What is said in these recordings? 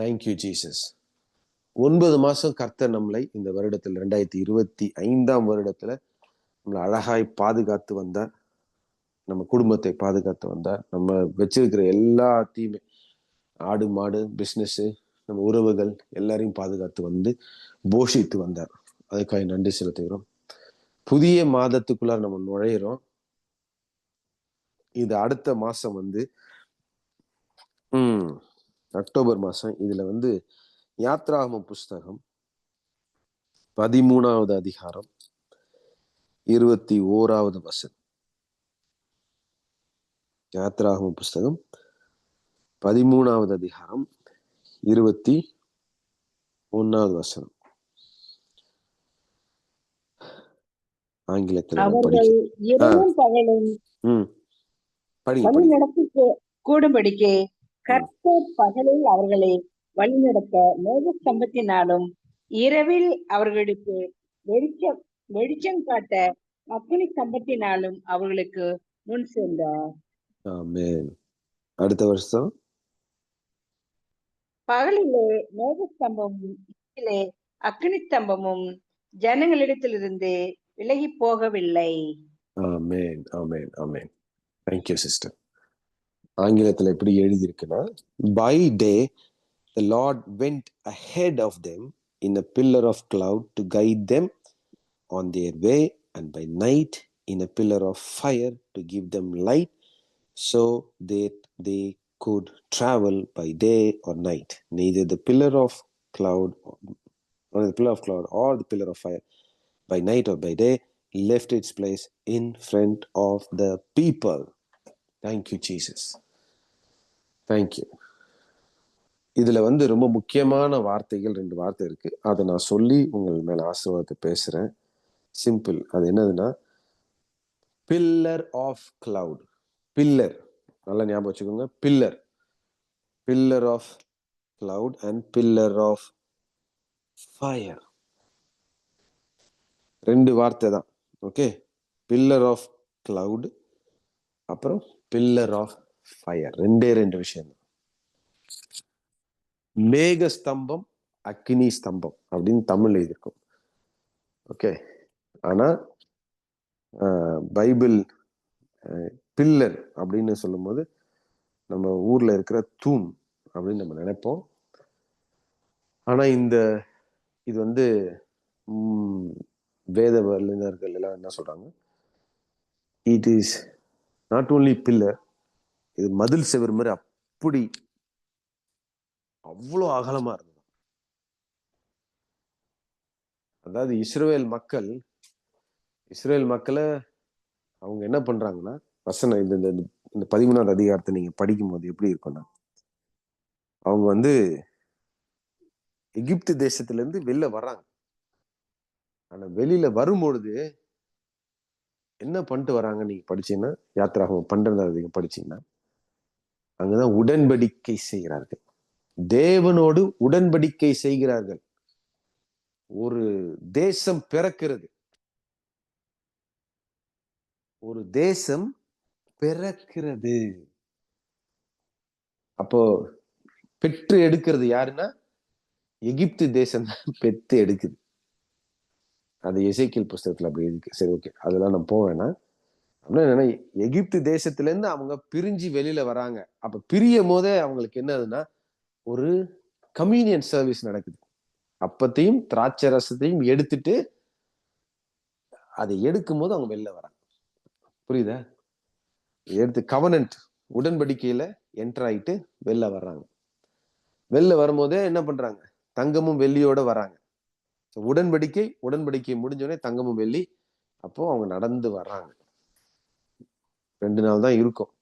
Thank you Jesus ஒன்பது மாசம் கர்த்தர் நம்மளை இந்த வருடத்தில் ரெண்டாயிரத்தி இருபத்தி ஐந்தாம் வருடத்துல நம்மளை அழகாய் பாதுகாத்து வந்தார். நம்ம குடும்பத்தை பாதுகாத்து வந்தார். நம்ம வச்சிருக்கிற எல்லாத்தையுமே ஆடு மாடு பிஸ்னஸ் நம்ம உறவுகள் எல்லாரையும் பாதுகாத்து வந்து போஷித்து வந்தார். அதுக்காக நன்றி செலுத்துகிறோம். புதிய மாதத்துக்குள்ளார நம்ம நுழையிறோம். இது அடுத்த மாசம் வந்து உம் அக்டோபர் மாசம் இதுல வந்து யாத்ராகம புஸ்தகம் பதிமூணாவது அதிகாரம் இருபத்தி ஓராவது வசனம். யாத்ராகம புஸ்தகம் பதிமூணாவது அதிகாரம் இருபத்தி ஒன்னாவது வசனம். ஆங்கிலத்தில் கூடும்படிக்கு கர்த்தர் பகலில் அவர்களை வழிநடத்த மேக ஸ்தம்பத்தினாலும் இரவில் அவர்களுக்கு வெளிச்சம் வெளிச்சம் காட்ட அக்னி ஸ்தம்பத்தினாலும் அவர்களுக்கு முன் சென்றார் அடுத்த வருஷம். பகலிலே மேக ஸ்தம்பமும் அக்னி ஸ்தம்பமும் ஜனங்களிடத்திலிருந்து விலகி போகவில்லை. Amen amen amen. Thank you sister ஆங்கிலத்துல எப்படி எழுதியிருக்குன்னா by day the lord went ahead of them in a pillar of cloud to guide them on their way and by night in a pillar of fire to give them light so that they could travel by day or night neither the pillar of cloud or the pillar of cloud or the pillar of fire by night or by day left its place in front of the people. Thank you, Jesus. Thank you you. இதுல வந்து ரொம்ப முக்கியமான வார்த்தைகள் ரெண்டு வார்த்தை இருக்கு. அதை நான் சொல்லி உங்கள் மேல ஆசீர்வாதத்தை பேசுறேன். சிம்பிள் அது என்னதுன்னா பில்லர் ஆஃப் கிளவுட் பில்லர் நல்லா ஞாபகம் வச்சுக்கோங்க. Pillar pillar of cloud and pillar of fire ரெண்டு வார்த்தை தான். ஓகே பில்லர் ஆஃப் கிளவுட் அப்புறம் பில்லர் ஆஃப் ஃபயர் ரெண்டே ரெண்டு விஷயம்தான் மேக ஸ்தம்பம் அக்னி ஸ்தம்பம் அப்படின்னு தமிழ் எழுதியிருக்கும். ஓகே ஆனா பைபிள் பில்லர் அப்படின்னு சொல்லும்போது நம்ம ஊர்ல இருக்கிற தூண் அப்படின்னு நம்ம நினைப்போம். ஆனா இந்த இது வந்து வேத வல்லுநர்கள் எல்லாம் என்ன சொல்றாங்க? It is not only pillar இது மதில் செவர் மாதிரி அப்படி அவ்வளோ அகலமா இருந்தது. அதாவது இஸ்ரேல் மக்கள் இஸ்ரேல் மக்களை அவங்க என்ன பண்றாங்கன்னா வசனம் இந்த இந்த பதிமூணாவது அதிகாரத்தை நீங்க படிக்கும்போது எப்படி இருக்கும்னா அவங்க வந்து எகிப்து தேசத்துல இருந்து வெளில வர்றாங்க. ஆனா வெளியில வரும்பொழுது என்ன பண்ணிட்டு வராங்க நீங்க படிச்சீங்கன்னா யாத்திராகம் பன்னெண்டாவது அதிகம் படிச்சீங்கன்னா அங்கதான் உடன்படிக்கை செய்கிறார்கள். தேவனோடு உடன்படிக்கை செய்கிறார்கள். ஒரு தேசம் பிறக்கிறது. ஒரு தேசம் பிறக்கிறது. அப்போ பெற்று எடுக்கிறது யாருன்னா? எகிப்து தேசம் தான் பெற்று எடுக்குது. அது இசைக்கல் புஸ்தகத்துல அப்படி இருக்கு. சரி ஓகே. அதெல்லாம் நான் போவேன்னா என்னன்னா எகிப்து தேசத்துல இருந்து அவங்க பிரிஞ்சு வெளியில வராங்க. அப்ப பிரியும் போதே அவங்களுக்கு என்னதுன்னா ஒரு கம்யூனியன் சர்வீஸ் நடக்குது. அப்பத்தையும் திராட்சை ரசத்தையும் எடுத்துட்டு அதை எடுக்கும் போது அவங்க வெளில வராங்க. புரியுதா? எடுத்து கவனன்ட் உடன்படிக்கையில என்டர் ஆயிட்டு வெளில வர்றாங்க. வெளில வரும்போதே என்ன பண்றாங்க? தங்கமும் வெள்ளியோட வராங்க. உடன்படிக்கை உடன்படிக்கை முடிஞ்சோடனே தங்கமும் வெள்ளி அப்போ அவங்க நடந்து வர்றாங்க. ரெண்டு நாள் தான் இருக்கும்.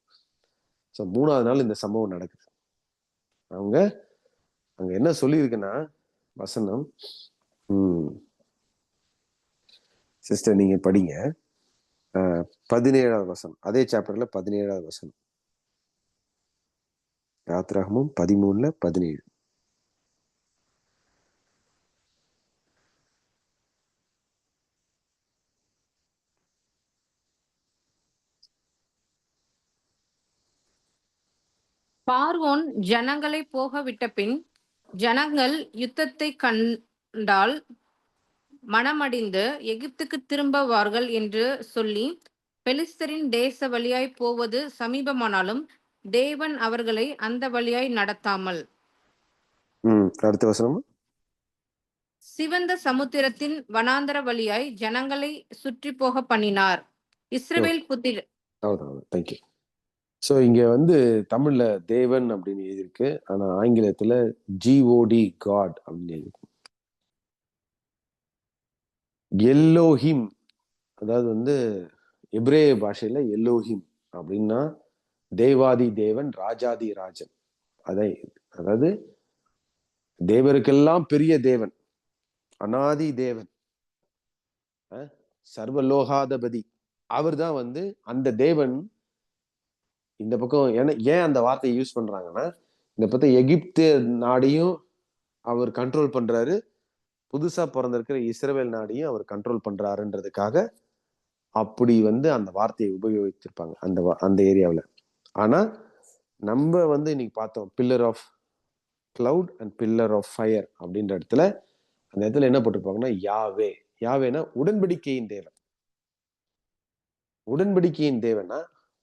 ஸோ மூணாவது நாள் இந்த சம்பவம் நடக்குது. அவங்க அங்க என்ன சொல்லியிருக்குன்னா வசனம் சிஸ்டர் நீங்க படிங்க. பதினேழாவது வசனம். அதே சாப்டர்ல பதினேழாவது வசனம். யாத்ராகமும் பதிமூணுல பதினேழு. பார்வோன் ஜனங்களை போக விட்ட பின் ஜனங்கள் யுத்தத்தை கண்டால் மனமடிந்து எகிப்துக்கு திரும்புவார்கள் என்று சொல்லி பெலிஸ்தரின் தேச வழியாய் போவது சமீபமானாலும் தேவன் அவர்களை அந்த வழியாய் நடத்தாமல். ம் அடுத்த வசனம். சிவந்த சமுத்திரத்தின் வனாந்தர வழியாய் ஜனங்களை சுற்றி போக பண்ணினார். இஸ்ரவேல் புத்திர ஸோ இங்க வந்து தமிழ்ல தேவன் அப்படின்னு எழுதியிருக்கு. ஆனா ஆங்கிலத்துல ஜிஓடி காட் அப்படின்னு எழுதியிருக்கு. எல்லோஹிம் அதாவது வந்து எப்ரேய பாஷையில எல்லோஹிம் அப்படின்னா தேவாதி தேவன் ராஜாதி ராஜன். அதான் அதாவது தேவருக்கெல்லாம் பெரிய தேவன் அனாதி தேவன் சர்வலோகாதபதி. அவர் தான் வந்து அந்த தேவன் இந்த பக்கம் ஏன்னா ஏன் அந்த வார்த்தையை யூஸ் பண்றாங்கன்னா இந்த பக்கம் எகிப்து நாடையும் அவர் கண்ட்ரோல் பண்றாரு. புதுசா பிறந்திருக்கிற இஸ்ரேல் நாடையும் அவர் கண்ட்ரோல் பண்றாருன்றதுக்காக அப்படி வந்து அந்த வார்த்தையை உபயோகித்திருப்பாங்க அந்த அந்த ஏரியாவில். ஆனா நம்ம வந்து இன்னைக்கு பார்த்தோம் pillar of cloud and pillar of fire அப்படின்ற இடத்துல அந்த இடத்துல என்ன போட்டிருப்பாங்கன்னா யாவே. யாவேனா உடன்படிக்கையின் தேவன். உடன்படிக்கையின் தேவனா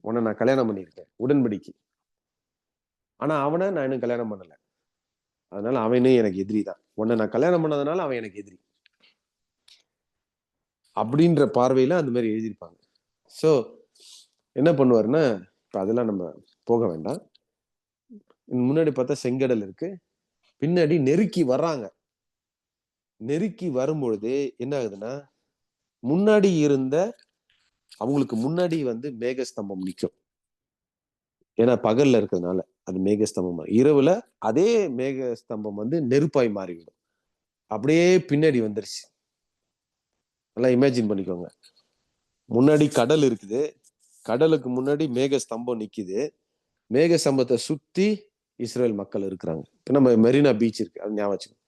உன்னை நான் கல்யாணம் பண்ணியிருக்கேன். உடன்படிக்கை. ஆனா அவனை நான் இன்னும் கல்யாணம் பண்ணல. அதனால அவனும் எனக்கு எதிரி தான். உன்னை நான் கல்யாணம் பண்ணதுனால அவன் எனக்கு எதிரி. அப்படின்ற பார்வையில அந்த மாதிரி எழுதியிருப்பாங்க. ஸோ என்ன பண்ணுவாருன்னா இப்போ அதெல்லாம் நம்ம போக வேண்டாம். முன்னாடி பார்த்தா செங்கடல் இருக்கு. பின்னாடி நெருக்கி வர்றாங்க. நெருக்கி வரும்பொழுது என்ன ஆகுதுன்னா முன்னாடி இருந்த அவங்களுக்கு முன்னாடி வந்து மேகஸ்தம்பம் நிற்கும் ஏன்னா பகல்ல இருக்கிறதுனால அது மேகஸ்தம்பம். இரவுல அதே மேகஸ்தம்பம் வந்து நெருப்பாய் மாறிவிடும். அப்படியே பின்னாடி வந்துருச்சு. நல்லா இமேஜின் பண்ணிக்கோங்க. முன்னாடி கடல் இருக்குது. கடலுக்கு முன்னாடி மேகஸ்தம்பம் நிக்குது. மேகஸ்தம்பத்தை சுத்தி இஸ்ரேல் மக்கள் இருக்கிறாங்க. இப்போ நம்ம மெரினா பீச் இருக்கு. அது ஞாபகம் வச்சுக்கோங்க.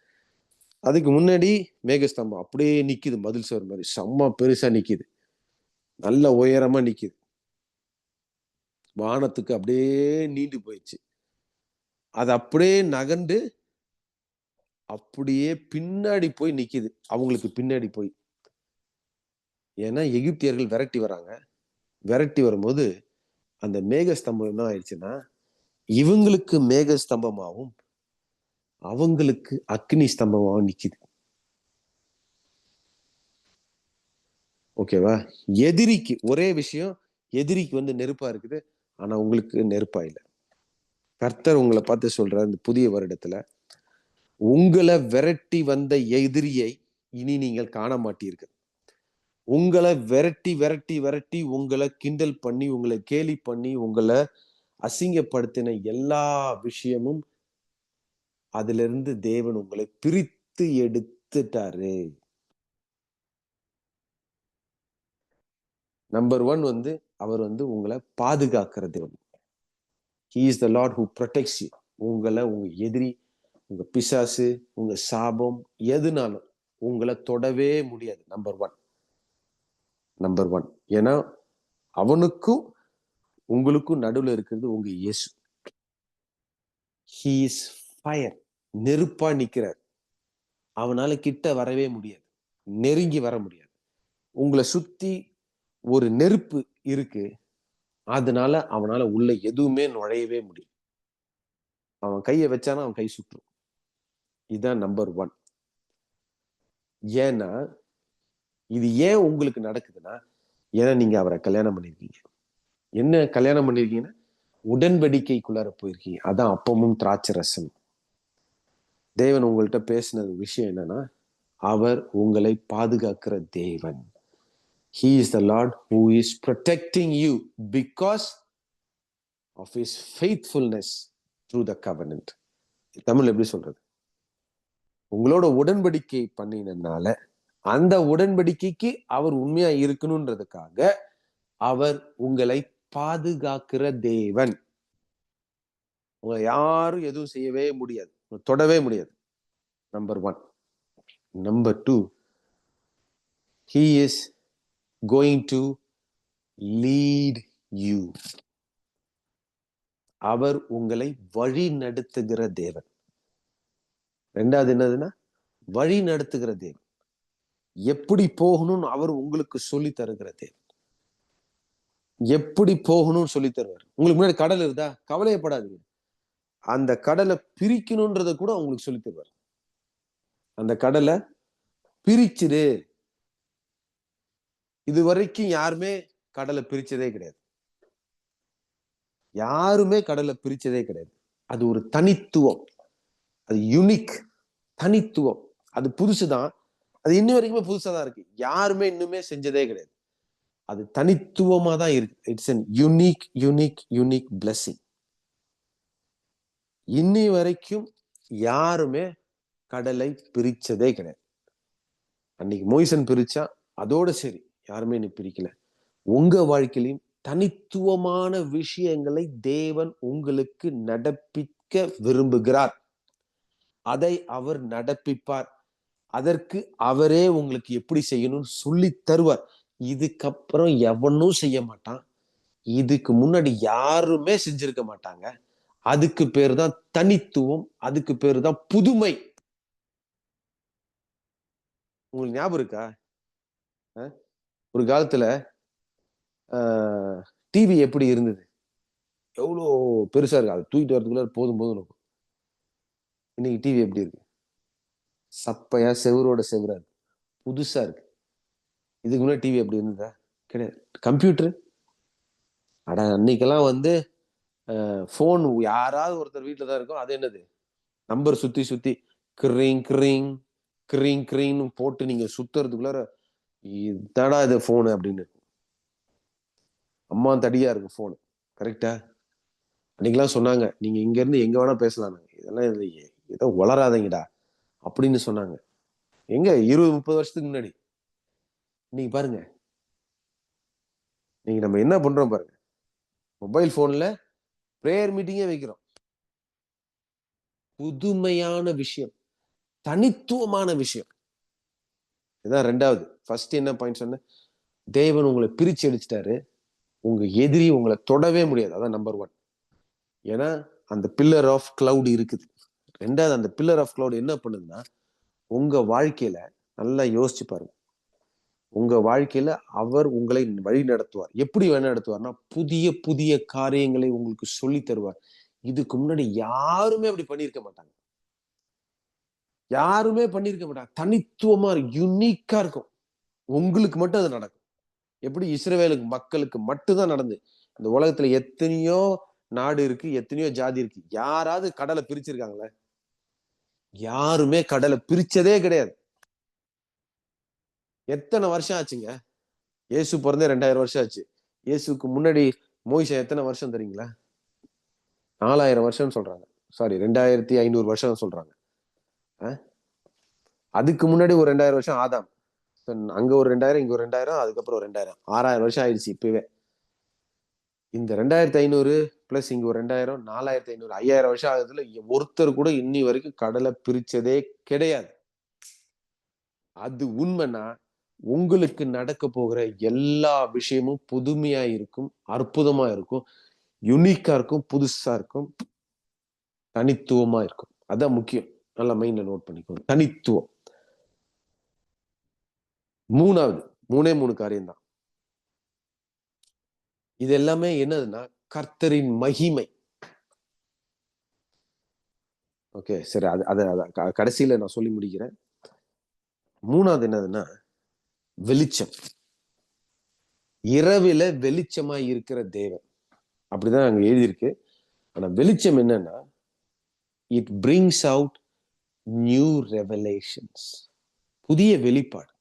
அதுக்கு முன்னாடி மேகஸ்தம்பம் அப்படியே நிக்குது. மதில் சோர் மாதிரி. செம்ம பெருசா நிக்குது. நல்ல உயரமா நிக்குது. வானத்துக்கு அப்படியே நீண்டு போயிடுச்சு. அது அப்படியே நகண்டு அப்படியே பின்னாடி போய் நிக்குது. அவங்களுக்கு பின்னாடி போய். ஏன்னா எகிப்தியர்கள் விரட்டி வராங்க. விரட்டி வரும்போது அந்த மேகஸ்தம்பம் என்ன ஆயிடுச்சுன்னா இவங்களுக்கு மேகஸ்தம்பமாகவும் அவங்களுக்கு அக்னி ஸ்தம்பமாகவும் நிக்குது. ஓகேவா? எதிரிக்கு ஒரே விஷயம் எதிரிக்கு வந்து நெருப்பா இருக்குது ஆனா உங்களுக்கு நெருப்பா இல்லை. கர்த்தர் உங்களை பார்த்து சொல்ற இந்த புதிய வருடத்துல உங்களை விரட்டி வந்த எதிரியை இனி நீங்கள் காண மாட்டீர்கள் உங்களை விரட்டி விரட்டி விரட்டி உங்களை கிண்டல் பண்ணி உங்களை கேலி பண்ணி உங்களை அசிங்கப்படுத்தின எல்லா விஷயமும் அதிலிருந்து தேவன் உங்களை பிரித்து எடுத்துட்டாரு. நம்பர் ஒன் வந்து அவர் வந்து உங்களை பாதுகாக்கிற தேவன். He is the lord who protects you உங்களை உங்க எதிரி உங்க பிசாசு உங்க சாபம் எதுனாலும் உங்களை தொடவே முடியாது. நம்பர் ஒன் நம்பர் ஒன் ஏன்னா அவனுக்கும் உங்களுக்கும் நடுவுல இருக்கிறது உங்க இயேசு. ஹீ இஸ் ஃபயர் நெருப்பா நிற்கிறார் அவனால கிட்ட வரவே முடியாது. நெருங்கி வர முடியாது. உங்களை சுத்தி ஒரு நெருப்பு இருக்கு. அதனால அவனால உள்ள எதுவுமே நுழையவே முடியும் அவன் கையை வச்சானா அவன் கை சுற்றும். இதுதான் நம்பர் ஒன் ஏன்னா இது ஏன் உங்களுக்கு நடக்குதுன்னா ஏன்னா நீங்க அவரை கல்யாணம் பண்ணிருக்கீங்க என்ன கல்யாணம் பண்ணிருக்கீங்கன்னா உடன்படிக்கைக்குள்ளார போயிருக்கீங்க. அதான் அப்பமும் திராட்சை ரசம் தேவன் உங்கள்கிட்ட பேசினது விஷயம் என்னன்னா அவர் உங்களை பாதுகாக்கிற தேவன். He is the lord who is protecting you because of is faithfulness through the covenant. Tamil எப்படி சொல்றது? உங்களோட உடன்படிக்கை பண்ணினதுனால அந்த உடன்படிக்கைக்கு அவர் உண்மையா இருக்கணும்ன்றதுக்காக அவர் உங்களை பாதுகாக்கிற தேவன். உங்களை யாரும் எதுவும் செய்யவே முடியாது. தொடவே முடியாது. Number one number two he is going to lead you அவர் உங்களை வழி நடத்துகிற தேவன். ரெண்டாவது என்னதுன்னா வழி நடத்துகிற தேவன். எப்படி போகணும்னு அவர் உங்களுக்கு சொல்லி தருகிற தேவன். எப்படி போகணும்னு சொல்லி தருவார். உங்களுக்கு முன்னாடி கடல் இருந்தா கவலையப்படாதீங்க. அந்த கடலை பிரிக்கணும்ன்றத கூட உங்களுக்கு சொல்லி தருவார். அந்த கடலை பிரிச்சிரு இது வரைக்கும் யாருமே கடலை பிரிச்சதே கிடையாது. யாருமே கடலை பிரிச்சதே கிடையாது. அது ஒரு தனித்துவம். அது யுனிக் தனித்துவம். அது புதுசுதான். அது இன்ன வரைக்குமே புதுசா தான் இருக்கு. யாருமே இன்னுமே செஞ்சதே கிடையாது. அது தனித்துவமா தான் இருக்கு. It's an unique unique unique blessing இன்னி வரைக்கும் யாருமே கடலை பிரிச்சதே கிடையாது. அன்னைக்கு மோய்சன் பிரிச்சா அதோட சரி. யாருமே என்னை பிரிக்கல. உங்க வாழ்க்கையிலையும் தனித்துவமான விஷயங்களை தேவன் உங்களுக்கு நடப்பிக்க விரும்புகிறார். அதை அவர் நடப்பிப்பார். அதற்கு அவரே உங்களுக்கு எப்படி செய்யணும்னு சொல்லி தருவார். இதுக்கப்புறம் எவனும் செய்ய மாட்டான். இதுக்கு முன்னாடி யாருமே செஞ்சிருக்க மாட்டாங்க. அதுக்கு பேர் தான் தனித்துவம் அதுக்கு பேர் தான் புதுமை. உங்களுக்கு ஞாபகம் இருக்கா? அஹ்? ஒரு காலத்துல டிவி எப்படி இருந்தது? எவ்வளோ பெருசா இருக்கு. அதை தூக்கிட்டு வரதுக்குள்ள போதும் போதும் இருக்கும். இன்னைக்கு டிவி எப்படி இருக்கு? சப்பையா செவரோட செவரா இருக்கு. புதுசா இருக்கு. இதுக்கு முன்னாடி டிவி எப்படி இருந்ததா? கிடையாது. கம்ப்யூட்டர்? அட அன்னைக்கெல்லாம் வந்து ஃபோன் யாராவது ஒருத்தர் வீட்டில் தான் இருக்கும். அது என்னது? நம்பர் சுத்தி சுத்தி கிரிங் கிரிங் கிரிங் கிரிங்னு போட்டு நீங்க சுத்துறதுக்குள்ளார இதடா இது ஃபோனு அப்படின்னு. அம்மா தடியா இருக்கும் ஃபோனு கரெக்டா அன்னைக்கெல்லாம் சொன்னாங்க நீங்க இங்க இருந்து எங்க வேணா பேசலாம் இதெல்லாம் இல்லையே. ஏதோ வளராதீங்கடா. அப்படின்னு சொன்னாங்க. எங்க? இருபது முப்பது வருஷத்துக்கு முன்னாடி. நீங்க பாருங்க. நீங்க நம்ம என்ன பண்றோம் பாருங்க. மொபைல் போன்ல பிரேயர் மீட்டிங்கே வைக்கிறோம். புதுமையான விஷயம். தனித்துவமான விஷயம். இதுதான் ரெண்டாவது. ஃபர்ஸ்ட் என்ன பாயிண்ட் சொன்னேன்? தேவன் உங்களை பிரிச்சு அடிச்சிட்டாரு. உங்க எதிரி உங்களை தொடவே முடியாது. அதான் நம்பர் ஒன் ஏன்னா அந்த பில்லர் ஆஃப் கிளவுட் இருக்குது. ரெண்டாவது அந்த பில்லர் ஆஃப் கிளவுட் என்ன பண்ணுதுன்னா உங்க வாழ்க்கையில நல்லா யோசிச்சு பாருங்க. உங்க வாழ்க்கையில அவர் உங்களை வழி நடத்துவார். எப்படி வழி நடத்துவார்னா புதிய புதிய காரியங்களை உங்களுக்கு சொல்லி தருவார். இதுக்கு முன்னாடி யாருமே அப்படி பண்ணியிருக்க மாட்டாங்க. யாருமே பண்ணியிருக்க மாட்டாங்க. தனித்துவமா யுனிக்கா இருக்கும். உங்களுக்கு மட்டும் அது நடக்கும். எப்படி? இஸ்ரேவேலுக்கு மக்களுக்கு மட்டும்தான் நடந்து. இந்த உலகத்துல எத்தனையோ நாடு இருக்கு எத்தனையோ ஜாதி இருக்கு. யாராவது கடலை பிரிச்சிருக்காங்களே? யாருமே கடலை பிரிச்சதே கிடையாது. எத்தனை வருஷம் ஆச்சுங்க? இயேசு பிறந்தே ரெண்டாயிரம் வருஷம் ஆச்சு. இயேசுக்கு முன்னாடி மோய்சா எத்தனை வருஷம் தெரியுங்களா? நாலாயிரம் வருஷம்னு சொல்றாங்க. சாரி ரெண்டாயிரத்தி ஐநூறு வருஷம் சொல்றாங்க. அதுக்கு முன்னாடி ஒரு ரெண்டாயிரம் வருஷம் ஆதாம். அங்க ஒரு ரெண்டாயிரம் இங்க ஒரு ரெண்டாயிரம் அதுக்கப்புறம் ஒரு ரெண்டாயிரம். ஆறாயிரம் வருஷம் ஆயிடுச்சு இப்பவே. இந்த ரெண்டாயிரத்தி ஐநூறு பிளஸ் இங்க ஒரு ரெண்டாயிரம் நாலாயிரத்தி ஐநூறு ஐயாயிரம் வருஷம் ஆகுதுல ஒருத்தர் கூட இன்னி வரைக்கும் கடலை பிரிச்சதே கிடையாது. அது உண்மைன்னா உங்களுக்கு நடக்க போகிற எல்லா விஷயமும் புதுமையா இருக்கும் அற்புதமா இருக்கும் யுனிக்கா இருக்கும் புதுசா இருக்கும் தனித்துவமா இருக்கும். அதான் முக்கியம். நல்லா மைண்ட்ல நோட் பண்ணிக்கோங்க. தனித்துவம். மூணாவது மூணே மூணு காரியம்தான். இது எல்லாமே என்னதுன்னா கர்த்தரின் மகிமை. ஓகே சரி அது அதை அது கடைசியில நான் சொல்லி முடிக்கிறேன். மூணாவது என்னதுன்னா வெளிச்சம். இரவில வெளிச்சமா இருக்கிற தேவன். அப்படிதான் அங்க எழுதியிருக்கு. ஆனா வெளிச்சம் என்னன்னா it brings out new revelations புதிய வெளிப்பாடு.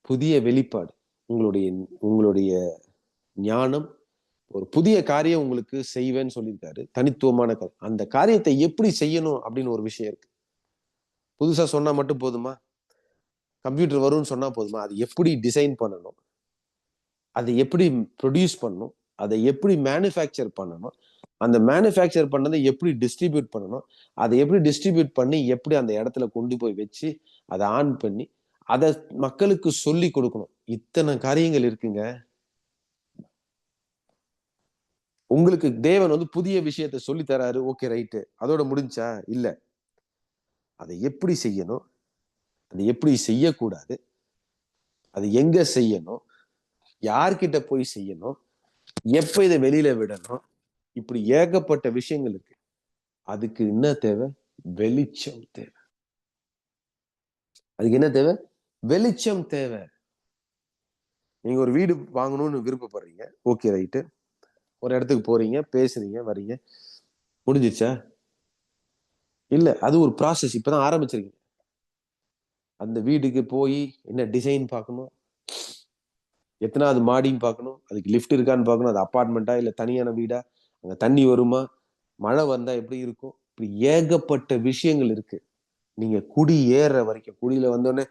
புதிய வெளிப்பாடு. உங்களுடைய உங்களுடைய ஞானம் ஒரு புதிய காரியம் உங்களுக்கு செய்வேன்னு சொல்லியிருக்காரு. தனித்துவமான காரியம் அந்த காரியத்தை எப்படி செய்யணும் அப்படின்னு ஒரு விஷயம் இருக்கு. புதுசா சொன்னா மட்டும் போதுமா? கம்ப்யூட்டர் வரும்னு சொன்னா போதுமா? அது எப்படி டிசைன் பண்ணணும்? அதை எப்படி ப்ரொடியூஸ் பண்ணணும்? அதை எப்படி மேனுஃபேக்சர் பண்ணணும் அந்த மேனுஃபேக்சர் பண்ணதை எப்படி டிஸ்ட்ரிபியூட் பண்ணணும் அதை எப்படி டிஸ்ட்ரிபியூட் பண்ணி எப்படி அந்த இடத்துல கொண்டு போய் வச்சு அதை ஆன் பண்ணி அதை மக்களுக்கு சொல்லி கொடுக்கணும். இத்தனை காரியங்கள் இருக்குங்க. உங்களுக்கு தேவன் வந்து புதிய விஷயத்த சொல்லி தராரு. ஓகே ரைட்டு அதோட முடிஞ்சா? இல்ல. அதை எப்படி செய்யணும்? அதை எப்படி செய்யக்கூடாது? அது எங்க செய்யணும்? யார்கிட்ட போய் செய்யணும்? எப்ப இதை வெளியில விடணும்? இப்படி ஏகப்பட்ட விஷயங்கள் இருக்கு. அதுக்கு என்ன தேவை? வெளிச்சம் தேவை. அதுக்கு என்ன தேவை? வெளிச்சம் தேவை. நீங்க ஒரு வீடு வாங்கணும்னு விருப்பப்படுறீங்க. Okay right. ஒரு இடத்துக்கு போறீங்க பேசுறீங்க வர்றீங்க முடிஞ்சிச்சா? இல்ல அது ஒரு ப்ராசஸ் இப்பதான் ஆரம்பிச்சிருக்கீங்க. அந்த வீட்டுக்கு போய் என்ன டிசைன் பார்க்கணும்? எத்தனாவது மாடின்னு பார்க்கணும் அதுக்கு லிஃப்ட் இருக்கான்னு பார்க்கணும் அது அப்பார்ட்மெண்ட்டா இல்லை தனியான வீடா அங்கே தண்ணி வருமா மழை வந்தால் எப்படி இருக்கும் இப்படி ஏகப்பட்ட விஷயங்கள் இருக்கு. நீங்க குடி ஏறுற வரைக்கும் குடியில வந்தோடனே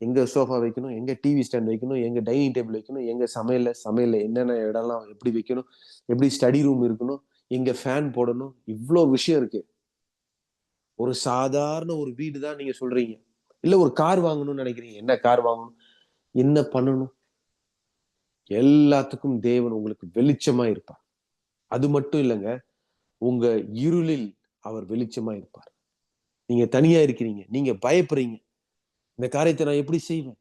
எங்க சோஃபா வைக்கணும் எங்க டிவி ஸ்டாண்ட் வைக்கணும் எங்க டைனிங் டேபிள் வைக்கணும் எங்க சமையல சமையல என்னென்ன இடம்லாம் எப்படி வைக்கணும் எப்படி ஸ்டடி ரூம் இருக்கணும் எங்க ஃபேன் போடணும் இவ்வளோ விஷயம் இருக்கு. ஒரு சாதாரண ஒரு வீடு தான் நீங்க சொல்றீங்க. இல்ல ஒரு கார் வாங்கணும்னு நினைக்கிறீங்க. என்ன கார் வாங்கணும்? என்ன பண்ணணும்? எல்லாத்துக்கும் தேவன் உங்களுக்கு வெளிச்சமா இருப்பார். அது மட்டும் இல்லைங்க உங்க இருளில் அவர் வெளிச்சமா இருப்பார். நீங்க தனியா இருக்கிறீங்க நீங்க பயப்படுறீங்க. இந்த காரியத்தை நான் எப்படி செய்வேன்?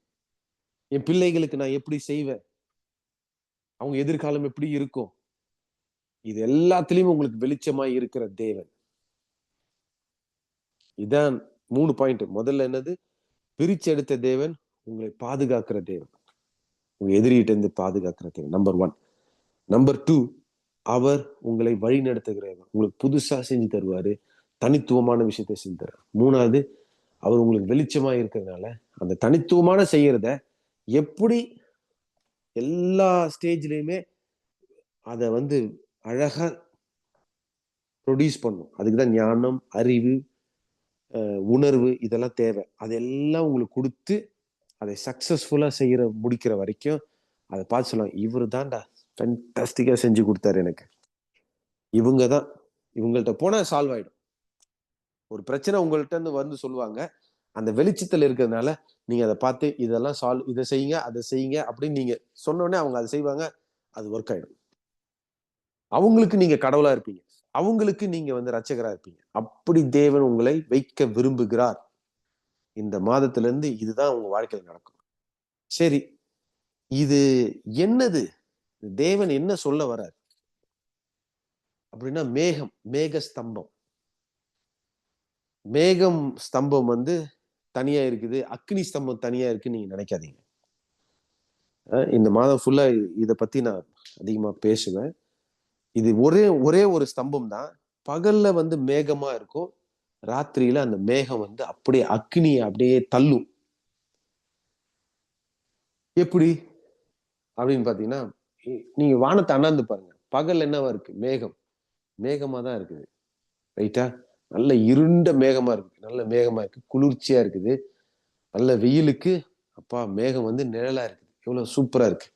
என் பிள்ளைகளுக்கு நான் எப்படி செய்வேன்? அவங்க எதிர்காலம் எப்படி இருக்கும்? இது எல்லாத்துலயும் உங்களுக்கு வெளிச்சமா இருக்கிற தேவன். இதான் மூணு பாயிண்ட் முதல்ல என்னது? பிரிச்சு எடுத்த தேவன் உங்களை பாதுகாக்கிற தேவன். உங்க எதிரிகிட்ட இருந்து நம்பர் ஒன் நம்பர் டூ அவர் உங்களை வழி நடத்துகிறவர் உங்களுக்கு புதுசா செஞ்சு தருவாரு. தனித்துவமான விஷயத்தை செஞ்சு தருவார். மூணாவது அவர் உங்களுக்கு வெளிச்சமா இருக்கிறதுனால அந்த தனித்துவமான செய்யறத எப்படி எல்லா ஸ்டேஜ்லயுமே அதை வந்து அழகா ப்ரொடியூஸ் பண்ணும். அதுக்கு தான் ஞானம் அறிவு உணர்வு இதெல்லாம் தேவை. அதெல்லாம் உங்களுக்கு கொடுத்து அதை சக்ஸஸ்ஃபுல்லாக செய்கிற முடிக்கிற வரைக்கும் அதை பார்த்து சொல்லலாம் இவரு தான்டா ஃபென்டாஸ்டிக்காக செஞ்சு கொடுத்தாரு எனக்கு. இவங்க தான் இவங்கள்ட்ட போனால் சால்வ் ஆகிடும் ஒரு பிரச்சனை உங்கள்கிட்ட இருந்து வந்து சொல்லுவாங்க அந்த வெளிச்சத்தில் இருக்கிறதுனால நீங்கள் அதை பார்த்து இதெல்லாம் சால்வ் இதை செய்யுங்க அதை செய்யுங்க அப்படின்னு நீங்கள் சொன்னோடனே அவங்க அதை செய்வாங்க அது ஒர்க் ஆகிடும் அவங்களுக்கு நீங்கள் கடவுளாக இருப்பீங்க. அவங்களுக்கு நீங்கள் வந்து ரச்சகராக இருப்பீங்க. அப்படி தேவன் உங்களை வைக்க விரும்புகிறார். இந்த மாதத்துல இருந்து இதுதான் உங்க வாழ்க்கையில நடக்கும். சரி இது என்னது? தேவன் என்ன சொல்ல வர்றார்? அப்படின்னா மேகம் மேக ஸ்தம்பம் மேகம் ஸ்தம்பம் வந்து தனியா இருக்குது அக்னி ஸ்தம்பம் தனியா இருக்குன்னு நீங்க நினைக்காதீங்க. இந்த மாதம் ஃபுல்லா இதை பத்தி நான் அதிகமா பேசுவேன். இது ஒரே ஒரே ஒரு ஸ்தம்பம் தான். பகல்ல வந்து மேகமா இருக்கும் ராத்திரியில அந்த மேகம் வந்து அப்படியே அக்னியை அப்படியே தள்ளும். எப்படி? அப்படின்னு பாத்தீங்கன்னா நீங்க வானத்தை அண்ணாந்து பாருங்க. பகல் என்னவா இருக்கு? மேகம். மேகமா தான் இருக்குது. ரைட்டா நல்ல இருண்ட மேகமா இருக்கு. நல்ல மேகமா இருக்கு. குளிர்ச்சியா இருக்குது. நல்ல வெயிலுக்கு அப்பா மேகம் வந்து நிழலா இருக்குது. எவ்வளவு சூப்பரா இருக்கு.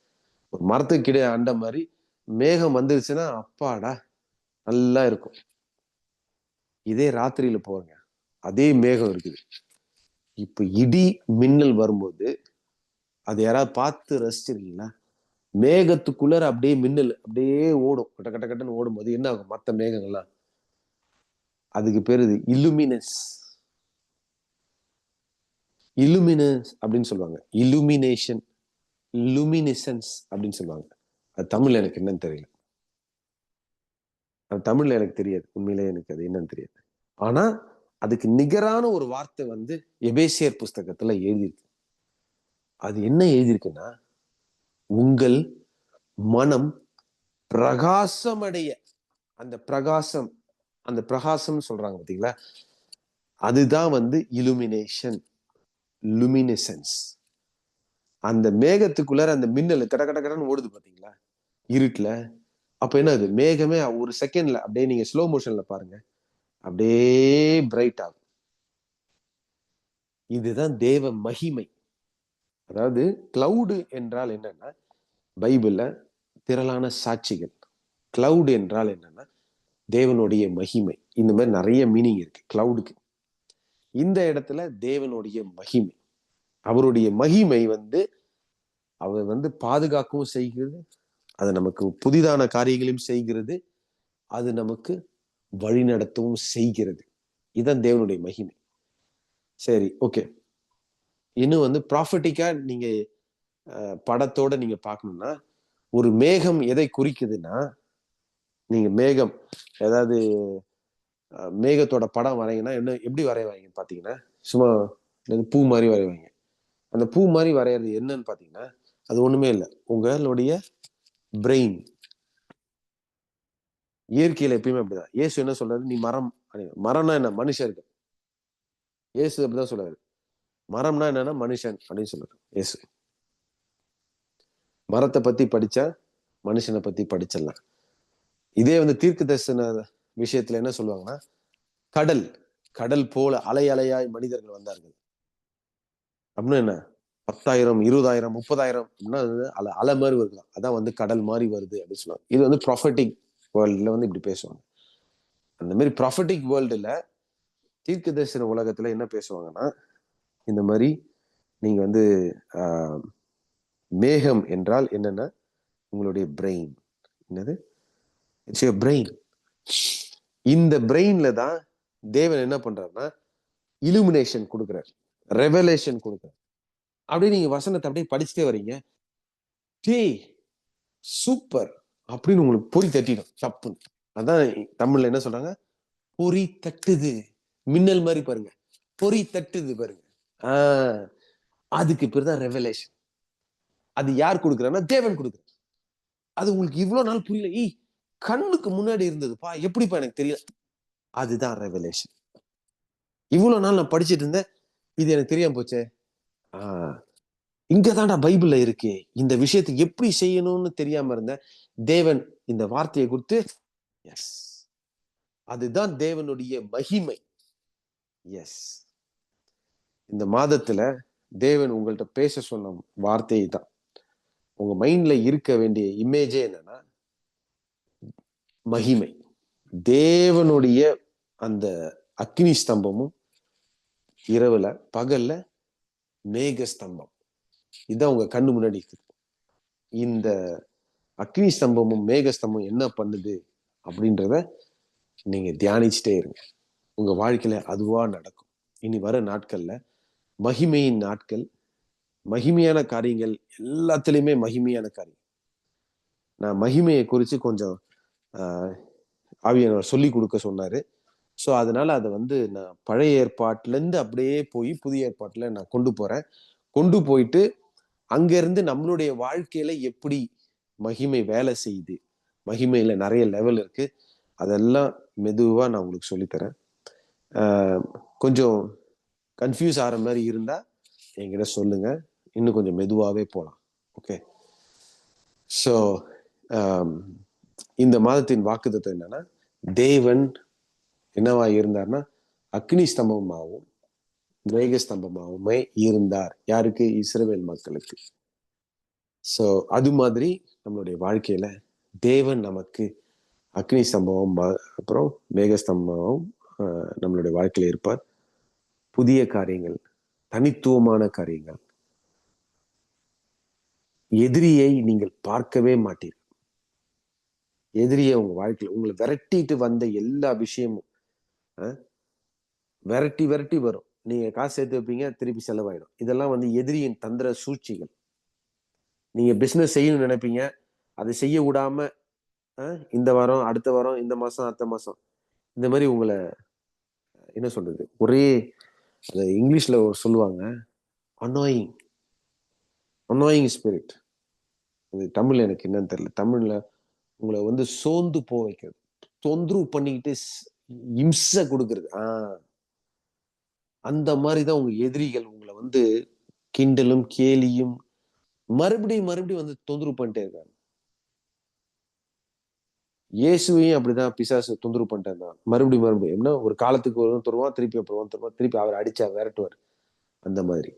ஒரு மரத்துக்கு கிடையாது அண்ட மாதிரி மேகம் வந்துருச்சுன்னா அப்பாடா நல்லா இருக்கும். இதே ராத்திரியில போறங்க. அதே மேகம் இருக்குது. இப்ப இடி மின்னல் வரும்போது அது யாராவது பார்த்து ரசிச்சிருக்கீங்களா? மேகத்துக்குள்ளர அப்படியே மின்னல் அப்படியே ஓடும். கட்ட கட்ட கட்டன்னு ஓடும்போது என்ன ஆகும்? மற்ற மேகங்கள்லாம். அதுக்கு பேரு இது இலுமினஸ் இலுமினஸ் அப்படின்னு சொல்லுவாங்க. இலுமினேஷன் லுமினிசன்ஸ் அப்படின்னு சொல்லுவாங்க. அது தமிழ் எனக்கு என்னன்னு தெரியல. தமிழ்ல எனக்கு தெரியாது. உண்மையிலே எனக்கு அது என்னன்னு தெரியாது. ஆனா அதுக்கு நிகரான ஒரு வார்த்தை வந்து எபேசியர் புஸ்தகத்துல எழுதியிருக்கு. அது என்ன எழுதியிருக்குன்னா உங்கள் மனம் பிரகாசமடைய அந்த பிரகாசம் அந்த பிரகாசம் சொல்றாங்க பாத்தீங்களா? அதுதான் வந்து இலுமினேஷன் லுமினசன்ஸ் அந்த மேகத்துக்குள்ளார அந்த மின்னல் கட கட கடன்னு ஓடுது பாத்தீங்களா? இருட்டுல அப்ப என்ன அது மேகமே ஒரு செகண்ட்ல அப்படியே நீங்க ஸ்லோ மோஷன்ல பாருங்க. அப்படியே பிரைட் ஆகும். இதுதான் தேவ மகிமை. அதாவது கிளவுடு என்றால் என்னன்னா பைபிள்ல திரளான சாட்சிகள். கிளவுடு என்றால் என்னன்னா தேவனுடைய மகிமை. இந்த மாதிரி நிறைய மீனிங் இருக்கு கிளவுடுக்கு இந்த இடத்துல தேவனுடைய மகிமை. அவருடைய மகிமை வந்து அவர் வந்து பாதுகாக்கவும் செய்கிறது அது நமக்கு புதிதான காரியங்களையும் செய்கிறது. அது நமக்கு வழிநடத்தவும் செய்கிறது. இதுதான் தேவனுடைய மகிமை. சரி ஓகே இன்னும் வந்து ப்ராஃபிட்டிக்கா நீங்க படத்தோட நீங்க பார்க்கணும்னா ஒரு மேகம் எதை குறிக்குதுன்னா நீங்க மேகம் ஏதாவது மேகத்தோட படம் வரைங்கன்னா என்ன எப்படி வரைவாங்க பாத்தீங்கன்னா சும்மா பூ மாதிரி வரைவாங்க அந்த பூ மாதிரி வரைகிறது என்னன்னு பாத்தீங்கன்னா அது ஒண்ணுமே இல்லை. உங்களுடைய பிரெயின் இயற்கையில எப்பயுமே அப்படிதான். இயேசு என்ன சொல்றாரு? நீ மரம் மரம்னா என்ன? மனுஷருக்கு இயேசு அப்படிதான் சொல்றாரு. மரம்னா என்னன்னா மனுஷன் அப்படின்னு சொல்றாரு இயேசு. மரத்தை பத்தி படிச்சா மனுஷனை பத்தி படிச்சிடலாம். இதே வந்து தீர்க்க தரிசன விஷயத்துல என்ன சொல்லுவாங்கன்னா கடல். கடல் போல அலை அலையாய் மனிதர்கள் வந்தார்கள். அப்படின்னு என்ன? பத்தாயிரம் இருபதாயிரம் முப்பதாயிரம் அப்படின்னா அலை அலை மாதிரி வருது அதான் வந்து கடல் மாதிரி வருது அப்படின்னு சொல்லுவாங்க. இது வந்து ப்ராஃபட்டிக் வேர்ல்டில் வந்து இப்படி பேசுவாங்க. அந்த மாதிரி ப்ராஃபட்டிக் வேர்ல்டில் தீர்க்க தரிசன உலகத்தில் என்ன பேசுவாங்கன்னா இந்த மாதிரி நீங்கள் வந்து மேகம் என்றால் என்னன்னா உங்களுடைய பிரெயின் என்னது? இட்ஸ் ஏ பிரெயின் இந்த பிரெயின்ல தான் தேவன் என்ன பண்றாருன்னா இலுமினேஷன் கொடுக்குறாரு. ரெவலேஷன் கொடுக்குறாரு. அப்படியே நீங்க வசனத்தை அப்படியே படிச்சுட்டே வர்றீங்க. டே சூப்பர் அப்படின்னு உங்களுக்கு பொறி தட்டிடும் தப்புன்னு அதான் தமிழ்ல என்ன சொல்றாங்க? பொறி தட்டுது. மின்னல் மாதிரி பாருங்க. பொறி தட்டுது பாருங்க. ஆஹ் அதுக்கு பேர் தான் ரெவலேஷன் அது யார் கொடுக்குறானா தேவன் கொடுக்குற அது உங்களுக்கு இவ்வளவு நாள் புரியல. ஈ கண்ணுக்கு முன்னாடி இருந்ததுப்பா. எப்படிப்பா எனக்கு தெரியல? அதுதான் ரெவலேஷன் இவ்வளவு நாள் நான் படிச்சிட்டு இருந்தேன். இது எனக்கு தெரியாம போச்சே. இங்கதான்டா பைபிள்ல இருக்கே. இந்த விஷயத்தை எப்படி செய்யணும்னு தெரியாம இருந்தேன் தேவன் இந்த வார்த்தையை கொடுத்து எஸ் அதுதான் தேவனுடைய மகிமை. எஸ் இந்த மாதத்துல தேவன் உங்கள்கிட்ட பேச சொன்ன வார்த்தை தான். உங்க மைண்ட்ல இருக்க வேண்டிய இமேஜே என்னன்னா மகிமை. தேவனுடைய அந்த அக்னி ஸ்தம்பமும் இரவுல பகல்ல மேகஸ்தம்பம். இதுதான் உங்க கண்ணு முன்னாடி இருக்குது இந்த அக்னி ஸ்தம்பமும் மேக ஸ்தம்பம் என்ன பண்ணுது அப்படின்றத நீங்க தியானிச்சுட்டே இருங்க. உங்க வாழ்க்கையில அதுவா நடக்கும். இனி வர நாட்கள்ல மகிமையின் நாட்கள் மகிமையான காரியங்கள் எல்லாத்துலயுமே மகிமையான காரியம். நான் மகிமையை குறித்து கொஞ்சம் ஆஹ், ஆவியானவர் சொல்லி கொடுக்க சொன்னாரு. ஸோ அதனால அதை வந்து நான் பழைய ஏற்பாட்டிலேருந்து அப்படியே போய் புதிய ஏற்பாட்டில் நான் கொண்டு போகிறேன் கொண்டு போயிட்டு அங்கேருந்து நம்மளுடைய வாழ்க்கையில எப்படி மகிமை வேலை செய்யுது? மகிமையில நிறைய லெவல் இருக்கு. அதெல்லாம் மெதுவாக நான் உங்களுக்கு சொல்லித்தரேன் கொஞ்சம் கன்ஃபியூஸ் ஆகிற மாதிரி இருந்தால் என்கிட்ட சொல்லுங்க. இன்னும் கொஞ்சம் மெதுவாகவே போகலாம் ஓகே ஸோ இந்த மாதத்தின் வாக்குத்தத்தம் என்னன்னா தேவன் என்னவா இருந்தார்னா அக்னி ஸ்தம்பமாகவும் மேக ஸ்தம்பமாகவுமே இருந்தார். யாருக்கு? இஸ்ரேல் மக்களுக்கு. ஸோ அது மாதிரி நம்மளுடைய வாழ்க்கையில தேவன் நமக்கு அக்னி ஸ்தம்பமும் அப்புறம் மேகஸ்தம்பமும் நம்மளுடைய வாழ்க்கையில இருப்பார். புதிய காரியங்கள் தனித்துவமான காரியங்கள். எதிரியை நீங்கள் பார்க்கவே மாட்டீர்கள் எதிரியை உங்க வாழ்க்கையில உங்களை விரட்டிட்டு வந்த எல்லா விஷயமும் விரட்டி விரட்டி வரும். நீங்கள் காசு சேர்த்து வைப்பீங்க திருப்பி செலவாயிடும். இதெல்லாம் வந்து எதிரியின் தந்திர சூழ்ச்சிகள். நீங்கள் பிஸ்னஸ் செய்யணும்னு நினைப்பீங்க. அதை செய்ய விடாம இந்த வாரம் அடுத்த வாரம் இந்த மாதம் அடுத்த மாதம் இந்த மாதிரி உங்களை என்ன சொல்றது ஒரே அது இங்கிலீஷில் சொல்லுவாங்க அனாயிங் அனாயிங் ஸ்பிரிட் அது தமிழ் எனக்கு என்னன்னு தெரியல. தமிழில் உங்களை வந்து சோர்ந்து போக வைக்கிறது. தொந்தரவு பண்ணிக்கிட்டு ஸ்- இம்சை கொடுக்கறது. ஆஹ் அந்த மாதிரிதான் உங்க எதிரிகள் உங்களை வந்து கிண்டலும் கேலியும் மறுபடியும் மறுபடியும் வந்து தொந்தரவு பண்ணிட்டே இருக்காங்க. இயேசுவையும் அப்படிதான் பிசாசு தொந்தரவு பண்ணிட்டே இருந்தான் மறுபடியும் மறுபடியும் என்ன? ஒரு காலத்துக்கு ஒரு தருவான் திருப்பி அப்புறம் தருவான் திருப்பி அவர் அடிச்சா விரட்டுவார். அந்த மாதிரி.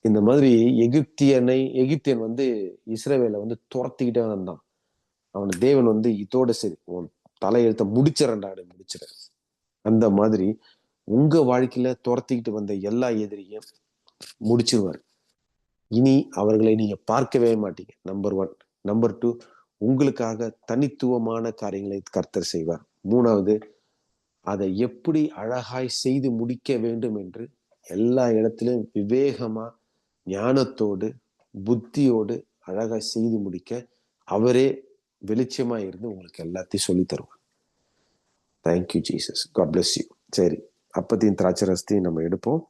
இந்த மாதிரி எகிப்தியனை எகிப்தியன் வந்து இஸ்ரவேலை வந்து துரத்திக்கிட்டே வந்தான். அவன் தேவன் வந்து இதோட சரி உன் தலையெழுத்த முடிச்சிடறா முடிச்சிட அந்த மாதிரி உங்க வாழ்க்கையில துரத்திக்கிட்டு வந்த எல்லா எதிரியும் முடிச்சிருவார். இனி அவர்களை நீங்க பார்க்கவே மாட்டீங்க நம்பர் ஒன் நம்பர் டூ உங்களுக்காக தனித்துவமான காரியங்களை கர்த்தர் செய்வார். மூணாவது அதை எப்படி அழகாய் செய்து முடிக்க வேண்டும் என்று எல்லா இடத்திலும் விவேகமா ஞானத்தோடு புத்தியோடு அழகாய் செய்து முடிக்க அவரே வெளிச்சமா இருந்து உங்களுக்கு எல்லாத்தையும் சொல்லி தருவார். Thank you Jesus God bless you சரி அப்பத்தையும் திராட்சை ரசத்தையும் நம்ம எடுப்போம்.